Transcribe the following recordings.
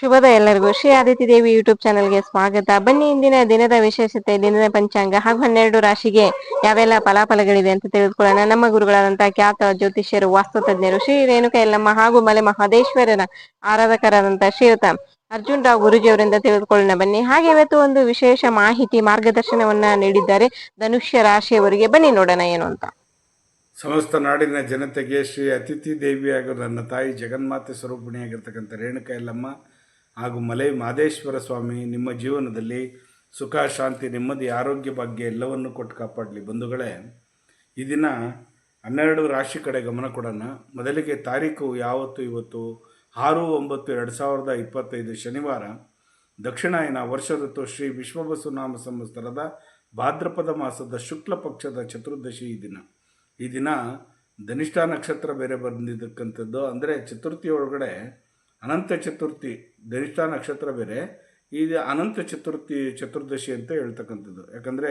ಶುಭದ ಎಲ್ಲರಿಗೂ ಶ್ರೀ ಆದಿತ್ಯ ದೇವಿ ಯೂಟ್ಯೂಬ್ ಚಾನೆಲ್ಗೆ ಸ್ವಾಗತ. ಬನ್ನಿ ಇಂದಿನ ದಿನದ ವಿಶೇಷತೆ, ದಿನದ ಪಂಚಾಂಗ, ಹಾಗೂ ಹನ್ನೆರಡು ರಾಶಿಗೆ ಯಾವೆಲ್ಲ ಫಲಾಫಲಗಳಿವೆ ಅಂತ ತಿಳಿದುಕೊಳ್ಳೋಣ. ನಮ್ಮ ಗುರುಗಳಾದಂತಹ ಖ್ಯಾತ ಜ್ಯೋತಿಷ್ಯರು, ವಾಸ್ತು ತಜ್ಞರು, ಶ್ರೀ ರೇಣುಕ ಯಲ್ಲಮ್ಮ ಹಾಗೂ ಮಲೆ ಮಹದೇಶ್ವರನ ಆರಾಧಕರಾದಂತಹ ಶ್ರೀಯುತ ಅರ್ಜುನ್ ರಾವ್ ಗುರುಜಿ ಅವರಿಂದ ತಿಳಿದುಕೊಳ್ಳೋಣ. ಬನ್ನಿ. ಹಾಗೆ ಇವತ್ತು ಒಂದು ವಿಶೇಷ ಮಾಹಿತಿ, ಮಾರ್ಗದರ್ಶನವನ್ನ ನೀಡಿದ್ದಾರೆ ಧನುಷ್ಯ ರಾಶಿಯವರಿಗೆ. ಬನ್ನಿ ನೋಡೋಣ ಏನು ಅಂತ. ಸಮಸ್ತ ನಾಡಿನ ಜನತೆಗೆ ಶ್ರೀ ಅತಿಥಿ ದೇವಿಯಾಗ ನನ್ನ ತಾಯಿ ಜಗನ್ಮಾತೆ ಸ್ವರೂಪಿಣಿಯಾಗಿರ್ತಕ್ಕಂಥ ರೇಣುಕ ಹಾಗೂ ಮಲೈ ಮಾದೇಶ್ವರ ಸ್ವಾಮಿ ನಿಮ್ಮ ಜೀವನದಲ್ಲಿ ಸುಖ, ಶಾಂತಿ, ನೆಮ್ಮದಿ, ಆರೋಗ್ಯ ಭಾಗ್ಯ ಎಲ್ಲವನ್ನು ಕೊಟ್ಟು ಕಾಪಾಡಲಿ ಬಂಧುಗಳೇ. ಈ ದಿನ ಹನ್ನೆರಡು ರಾಶಿ ಕಡೆ ಗಮನ ಕೊಡೋಣ. ಮೊದಲಿಗೆ ತಾರೀಕು ಯಾವತ್ತು ಇವತ್ತು? ಆರು, ಒಂಬತ್ತು, ಎರಡು ಸಾವಿರದ ಇಪ್ಪತ್ತೈದು ಶನಿವಾರ. ದಕ್ಷಿಣಾಯನ ವರ್ಷದತ್ತು ಶ್ರೀ ವಿಶ್ವಬಸುನಾಮ ಸಂವತ್ಸರದ ಭಾದ್ರಪದ ಮಾಸದ ಶುಕ್ಲ ಪಕ್ಷದ ಚತುರ್ದಶಿ ಈ ದಿನ. ಈ ದಿನ ಧನಿಷ್ಠ ನಕ್ಷತ್ರ ಬೇರೆ ಬಂದಿದ್ದಕ್ಕಂಥದ್ದು. ಅಂದರೆ ಚತುರ್ಥಿ ಒಳಗಡೆ ಅನಂತ ಚತುರ್ಥಿ ಗರಿಷ್ಠ ನಕ್ಷತ್ರ ಬೇರೆ ಇದು ಅನಂತ ಚತುರ್ಥಿ, ಚತುರ್ದಶಿ ಅಂತ ಹೇಳ್ತಕ್ಕಂಥದ್ದು. ಯಾಕಂದರೆ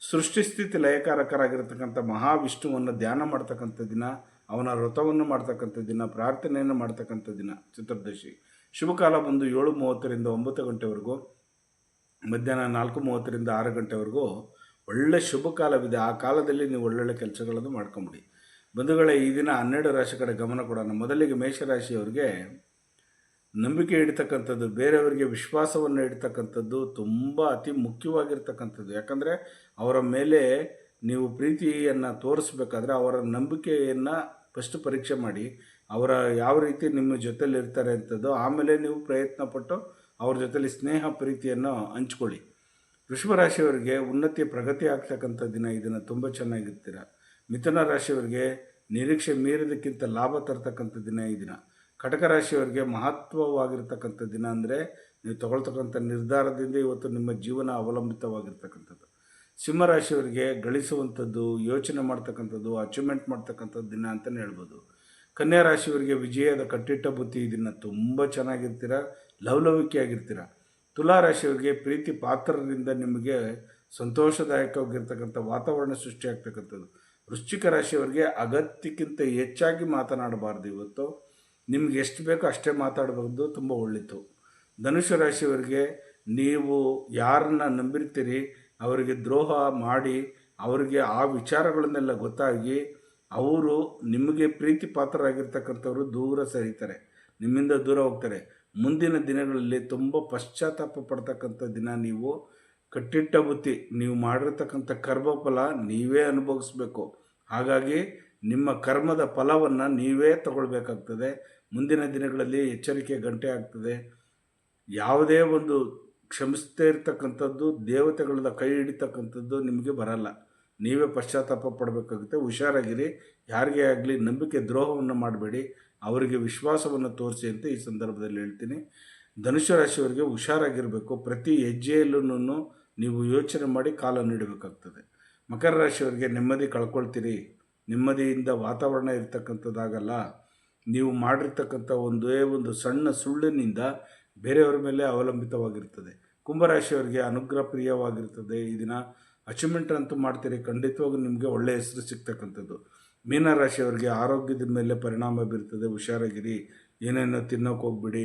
ಸೃಷ್ಟಿಸ್ಥಿತಿ ಲಯಕಾರಕರಾಗಿರ್ತಕ್ಕಂಥ ಮಹಾವಿಷ್ಣುವನ್ನು ಧ್ಯಾನ ಮಾಡ್ತಕ್ಕಂಥ ದಿನ, ಅವನ ವ್ರತವನ್ನು ಮಾಡ್ತಕ್ಕಂಥ ದಿನ, ಪ್ರಾರ್ಥನೆಯನ್ನು ಮಾಡ್ತಕ್ಕಂಥ ದಿನ, ಚತುರ್ದಶಿ. ಶುಭಕಾಲ ಬಂದು ಏಳು ಮೂವತ್ತರಿಂದ ಒಂಬತ್ತು ಗಂಟೆವರೆಗೂ, ಮಧ್ಯಾಹ್ನ ನಾಲ್ಕು ಮೂವತ್ತರಿಂದ ಆರು ಗಂಟೆವರೆಗೂ ಒಳ್ಳೆ ಶುಭ ಕಾಲವಿದೆ ಆ ಕಾಲದಲ್ಲಿ ನೀವು ಒಳ್ಳೊಳ್ಳೆ ಕೆಲಸಗಳನ್ನು ಮಾಡ್ಕೊಂಬಿಡಿ. ಬಂಧುಗಳೇ, ಈ ದಿನ ಹನ್ನೆರಡು ರಾಶಿ ಕಡೆ ಗಮನ ಕೊಡೋಣ. ಮೊದಲಿಗೆ ಮೇಷರಾಶಿಯವರಿಗೆ ನಂಬಿಕೆ ಇಡ್ತಕ್ಕಂಥದ್ದು ಬೇರೆಯವರಿಗೆ ವಿಶ್ವಾಸವನ್ನು ಇಡ್ತಕ್ಕಂಥದ್ದು ತುಂಬ ಅತಿ ಮುಖ್ಯವಾಗಿರ್ತಕ್ಕಂಥದ್ದು. ಯಾಕಂದರೆ ಅವರ ಮೇಲೆ ನೀವು ಪ್ರೀತಿಯನ್ನು ತೋರಿಸ್ಬೇಕಾದ್ರೆ ಅವರ ನಂಬಿಕೆಯನ್ನು ಫಸ್ಟ್ ಪರೀಕ್ಷೆ ಮಾಡಿ, ಅವರ ಯಾವ ರೀತಿ ನಿಮ್ಮ ಜೊತೆಲಿ ಇರ್ತಾರೆ ಅಂಥದ್ದು ಆಮೇಲೆ ನೀವು ಪ್ರಯತ್ನ ಪಟ್ಟು ಅವ್ರ ಜೊತೆಲಿ ಸ್ನೇಹ, ಪ್ರೀತಿಯನ್ನು ಹಂಚ್ಕೊಳ್ಳಿ. ರಾಶಿಯವರಿಗೆ ಉನ್ನತಿ, ಪ್ರಗತಿ ಆಗ್ತಕ್ಕಂಥ ದಿನ ಇದನ್ನು ತುಂಬ ಚೆನ್ನಾಗಿರ್ತೀರ. ಮಿಥುನ ರಾಶಿಯವರಿಗೆ ನಿರೀಕ್ಷೆ ಮೀರಿದಕ್ಕಿಂತ ಲಾಭ ತರ್ತಕ್ಕಂಥ ದಿನ ಈ ದಿನ. ಕಟಕ ರಾಶಿಯವರಿಗೆ ಮಹತ್ವವಾಗಿರ್ತಕ್ಕಂಥ ದಿನ ಅಂದರೆ ನೀವು ತಗೊಳ್ತಕ್ಕಂಥ ನಿರ್ಧಾರದಿಂದ ಇವತ್ತು ನಿಮ್ಮ ಜೀವನ ಅವಲಂಬಿತವಾಗಿರ್ತಕ್ಕಂಥದ್ದು. ಸಿಂಹರಾಶಿಯವರಿಗೆ ಗಳಿಸುವಂಥದ್ದು, ಯೋಚನೆ ಮಾಡ್ತಕ್ಕಂಥದ್ದು ಅಚೀವ್ಮೆಂಟ್ ಮಾಡ್ತಕ್ಕಂಥದ್ದು ದಿನ ಅಂತಲೇ ಹೇಳ್ಬೋದು. ಕನ್ಯಾ ರಾಶಿಯವರಿಗೆ ವಿಜಯದ ಕಟ್ಟಿಟ್ಟ ಬುತ್ತಿ ಈ ದಿನ ತುಂಬ ಚೆನ್ನಾಗಿರ್ತೀರ, ಲವಲವಿಕೆಯಾಗಿರ್ತೀರ. ತುಲಾ ರಾಶಿಯವರಿಗೆ ಪ್ರೀತಿ ಪಾತ್ರರಿಂದ ನಿಮಗೆ ಸಂತೋಷದಾಯಕವಾಗಿರ್ತಕ್ಕಂಥ ವಾತಾವರಣ ಸೃಷ್ಟಿಯಾಗ್ತಕ್ಕಂಥದ್ದು. ವೃಶ್ಚಿಕ ರಾಶಿಯವರಿಗೆ ಅಗತ್ಯಕ್ಕಿಂತ ಹೆಚ್ಚಾಗಿ ಮಾತನಾಡಬಾರ್ದು ಇವತ್ತು. ನಿಮ್ಗೆ ಎಷ್ಟು ಬೇಕೋ ಅಷ್ಟೇ ಮಾತಾಡಬಹುದು, ತುಂಬ ಒಳ್ಳಿತು ಧನುಷ ರಾಶಿಯವರಿಗೆ ನೀವು ಯಾರನ್ನ ನಂಬಿರ್ತೀರಿ, ಅವರಿಗೆ ದ್ರೋಹ ಮಾಡಿ, ಅವರಿಗೆ ಆ ವಿಚಾರಗಳನ್ನೆಲ್ಲ ಗೊತ್ತಾಗಿ, ಅವರು ನಿಮಗೆ ಪ್ರೀತಿ ಪಾತ್ರರಾಗಿರ್ತಕ್ಕಂಥವ್ರು ದೂರ ಸರಿತಾರೆ, ನಿಮ್ಮಿಂದ ದೂರ ಹೋಗ್ತಾರೆ. ಮುಂದಿನ ದಿನಗಳಲ್ಲಿ ತುಂಬ ಪಶ್ಚಾತ್ತಾಪ ಪಡ್ತಕ್ಕಂಥ ದಿನ ನೀವು. ಕಟ್ಟಿಟ್ಟ ಬುತ್ತಿ ನೀವು ಮಾಡಿರ್ತಕ್ಕಂಥ ಕರ್ಮಫಲ ನೀವೇ ಅನುಭವಿಸ್ಬೇಕು. ಹಾಗಾಗಿ ನಿಮ್ಮ ಕರ್ಮದ ಫಲವನ್ನು ನೀವೇ ತಗೊಳ್ಬೇಕಾಗ್ತದೆ. ಮುಂದಿನ ದಿನಗಳಲ್ಲಿ ಎಚ್ಚರಿಕೆ ಗಂಟೆ ಆಗ್ತದೆ. ಯಾವುದೇ ಒಂದು ಕ್ಷಮಿಸದೇ ಇರ್ತಕ್ಕಂಥದ್ದು ದೇವತೆಗಳ ಕೈ ಹಿಡಿತಕ್ಕಂಥದ್ದು ನಿಮಗೆ ಬರಲ್ಲ. ನೀವೇ ಪಶ್ಚಾತ್ತಾಪ ಪಡಬೇಕಾಗುತ್ತೆ. ಹುಷಾರಾಗಿರಿ. ಯಾರಿಗೆ ಆಗಲಿ ನಂಬಿಕೆ ದ್ರೋಹವನ್ನು ಮಾಡಬೇಡಿ. ಅವರಿಗೆ ವಿಶ್ವಾಸವನ್ನು ತೋರಿಸಿ ಅಂತ ಈ ಸಂದರ್ಭದಲ್ಲಿ ಹೇಳ್ತೀನಿ. ಧನುಷ ರಾಶಿಯವರಿಗೆ ಹುಷಾರಾಗಿರಬೇಕು. ಪ್ರತಿ ಹೆಜ್ಜೆಯಲ್ಲೂ ನೀವು ಯೋಚನೆ ಮಾಡಿ ಕಾಲ ನೀಡಬೇಕಾಗ್ತದೆ. ಮಕರ ರಾಶಿಯವರಿಗೆ ನೆಮ್ಮದಿ ಕಳ್ಕೊಳ್ತೀರಿ. ನೆಮ್ಮದಿಯಿಂದ ವಾತಾವರಣ ಇರ್ತಕ್ಕಂಥದ್ದಾಗಲ್ಲ, ನೀವು ಮಾಡಿರ್ತಕ್ಕಂಥ ಒಂದೇ ಒಂದು ಸಣ್ಣ ಸುಳ್ಳಿನಿಂದ ಬೇರೆಯವರ ಮೇಲೆ ಅವಲಂಬಿತವಾಗಿರ್ತದೆ. ಕುಂಭರಾಶಿಯವರಿಗೆ ಅನುಗ್ರಹ ಪ್ರಿಯವಾಗಿರ್ತದೆ. ಈ ದಿನ ಅಚೀವ್ಮೆಂಟ್ ಅಂತೂ ಮಾಡ್ತೀರಿ. ಖಂಡಿತವಾಗೂ ನಿಮಗೆ ಒಳ್ಳೆಯ ಹೆಸರು ಸಿಗ್ತಕ್ಕಂಥದ್ದು. ಮೀನರಾಶಿಯವರಿಗೆ ಆರೋಗ್ಯದ ಮೇಲೆ ಪರಿಣಾಮ ಬೀರ್ತದೆ. ಹುಷಾರಾಗಿರಿ. ಏನೇನೋ ತಿನ್ನೋಕೆ ಹೋಗ್ಬಿಡಿ.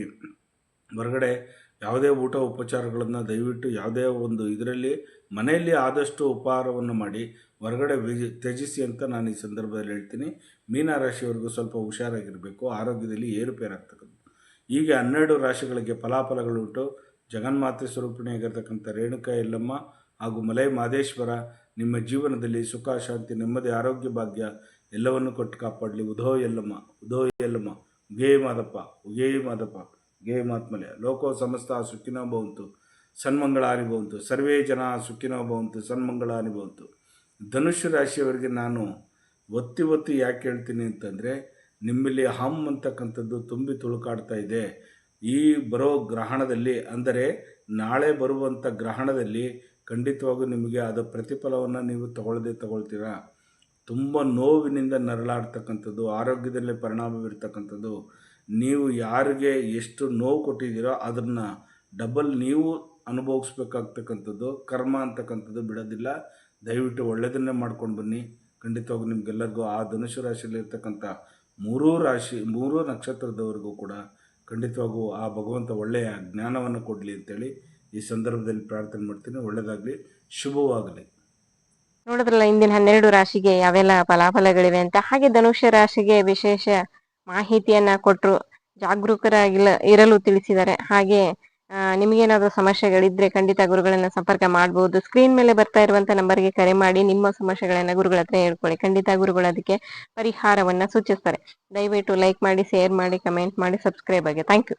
ಹೊರಗಡೆ ಯಾವುದೇ ಊಟ ಉಪಚಾರಗಳನ್ನು ದಯವಿಟ್ಟು ಯಾವುದೇ ಒಂದು ಇದರಲ್ಲಿ ಮನೆಯಲ್ಲಿ ಆದಷ್ಟು ಉಪಹಾರವನ್ನು ಮಾಡಿ ಹೊರಗಡೆ ತ್ಯಜಿಸಿ ಅಂತ ನಾನು ಈ ಸಂದರ್ಭದಲ್ಲಿ ಹೇಳ್ತೀನಿ. ಮೀನರಾಶಿಯವರೆಗೂ ಸ್ವಲ್ಪ ಹುಷಾರಾಗಿರಬೇಕು. ಆರೋಗ್ಯದಲ್ಲಿ ಏರುಪೇರಾಗ್ತಕ್ಕಂಥ ಹೀಗೆ ಹನ್ನೆರಡು ರಾಶಿಗಳಿಗೆ ಫಲಾಫಲಗಳುಂಟು. ಜಗನ್ಮಾತೆ ಸ್ವರೂಪಿಣಿಯಾಗಿರ್ತಕ್ಕಂಥ ರೇಣುಕಾ ಎಲ್ಲಮ್ಮ ಹಾಗೂ ಮಲೈ ಮಾದೇಶ್ವರ ನಿಮ್ಮ ಜೀವನದಲ್ಲಿ ಸುಖ, ಶಾಂತಿ, ನೆಮ್ಮದಿ, ಆರೋಗ್ಯ, ಭಾಗ್ಯ ಎಲ್ಲವನ್ನು ಕೊಟ್ಟು ಕಾಪಾಡಲಿ. ಉದೋ ಎಲ್ಲಮ್ಮ ಉದೋ ಎಲ್ಲಮ್ಮ ಉಗೇ ಮಾದಪ್ಪ ಉಗೇ ಮಾದಪ್ಪ. ಗೇ ಮಾತ್ಮಲೆ ಲೋಕೋ ಸಮಸ್ತ ಸುಖಿನೋ ಭವಂತು. ಸನ್ಮಂಗಳಾನಿ ಭವಂತು. ಸರ್ವೇ ಜನ ಸುಖಿನೋ ಭವಂತು, ಸನ್ಮಂಗಳಾನಿ ಭವಂತು. ಧನುಷ್ಯ ರಾಶಿಯವರಿಗೆ ನಾನು ಒತ್ತಿ ಒತ್ತಿ ಯಾಕೆ ಹೇಳ್ತೀನಿ ಅಂತಂದರೆ, ನಿಮ್ಮಲ್ಲಿ ಹಮ್ ಅಂತಕ್ಕಂಥದ್ದು ತುಂಬಿ ತುಳುಕಾಡ್ತಾ ಇದೆ. ಈ ಬರೋ ಗ್ರಹಣದಲ್ಲಿ, ಅಂದರೆ ನಾಳೆ ಬರುವಂಥ ಗ್ರಹಣದಲ್ಲಿ ಖಂಡಿತವಾಗೂ ನಿಮಗೆ ಅದರ ಪ್ರತಿಫಲವನ್ನು ನೀವು ತಗೊಳ್ಳದೆ ತಗೊಳ್ತೀರಾ? ತುಂಬ ನೋವಿನಿಂದ ನರಳಾಡ್ತಕ್ಕಂಥದ್ದು, ಆರೋಗ್ಯದಲ್ಲೇ ಪರಿಣಾಮ ಬೀರ್ತಕ್ಕಂಥದ್ದು ನೀವು ಯಾರಿಗೆ ಎಷ್ಟು ನೋವು ಕೊಟ್ಟಿದ್ದೀರೋ ಅದನ್ನು ಡಬಲ್ ನೀವು ಅನುಭವಿಸ್ಬೇಕಾಗ್ತಕ್ಕಂಥದ್ದು, ಕರ್ಮ ಅಂತಕ್ಕಂಥದ್ದು ಬಿಡೋದಿಲ್ಲ. ದಯವಿಟ್ಟು ಒಳ್ಳೆಯದನ್ನೇ ಮಾಡ್ಕೊಂಡು ಬನ್ನಿ. ಖಂಡಿತವಾಗಿ ನಿಮಗೆಲ್ಲರಿಗೂ ಆ ಧನುಷು ರಾಶಿಯಲ್ಲಿರ್ತಕ್ಕಂಥ ಮೂರೂ ರಾಶಿ, ಮೂರೂ ನಕ್ಷತ್ರದವರೆಗೂ ಕೂಡ ಖಂಡಿತವಾಗೂ ಆ ಭಗವಂತ ಒಳ್ಳೆಯ ಜ್ಞಾನವನ್ನು ಕೊಡಲಿ ಅಂತೇಳಿ ಈ ಸಂದರ್ಭದಲ್ಲಿ ಪ್ರಾರ್ಥನೆ ಮಾಡ್ತೀನಿ. ಒಳ್ಳೆಯದಾಗಲಿ ಶುಭವಾಗಲಿ. ನೋಡಿದ್ರಲ್ಲ, ಇಂದಿನ ಹನ್ನೆರಡು ರಾಶಿಗೆ ಯಾವೆಲ್ಲ ಫಲಾಫಲಗಳಿವೆ ಅಂತ? ಹಾಗೆ ಧನುಷ್ಯ ರಾಶಿಗೆ ವಿಶೇಷ ಮಾಹಿತಿಯನ್ನ ಕೊಟ್ಟರು ಜಾಗರೂಕರಾಗಿಲ್ಲ, ಇರಲು ತಿಳಿಸಿದ್ದಾರೆ. ಹಾಗೆ ನಿಮಗೇನಾದ್ರೂ ಸಮಸ್ಯೆಗಳಿದ್ರೆ ಖಂಡಿತ ಗುರುಗಳನ್ನ ಸಂಪರ್ಕ ಮಾಡಬಹುದು ಸ್ಕ್ರೀನ್ ಮೇಲೆ ಬರ್ತಾ ಇರುವಂತ ನಂಬರ್ಗೆ ಕರೆ ಮಾಡಿ, ನಿಮ್ಮ ಸಮಸ್ಯೆಗಳನ್ನ ಗುರುಗಳ ಹತ್ರ ಹೇಳ್ಕೊಳ್ಳಿ. ಖಂಡಿತ ಗುರುಗಳು ಅದಕ್ಕೆ ಪರಿಹಾರವನ್ನ ಸೂಚಿಸ್ತಾರೆ. ದಯವಿಟ್ಟು ಲೈಕ್ ಮಾಡಿ ಶೇರ್ ಮಾಡಿ ಕಮೆಂಟ್ ಮಾಡಿ ಸಬ್ಸ್ಕ್ರೈಬ್ ಆಗಿ. Thank you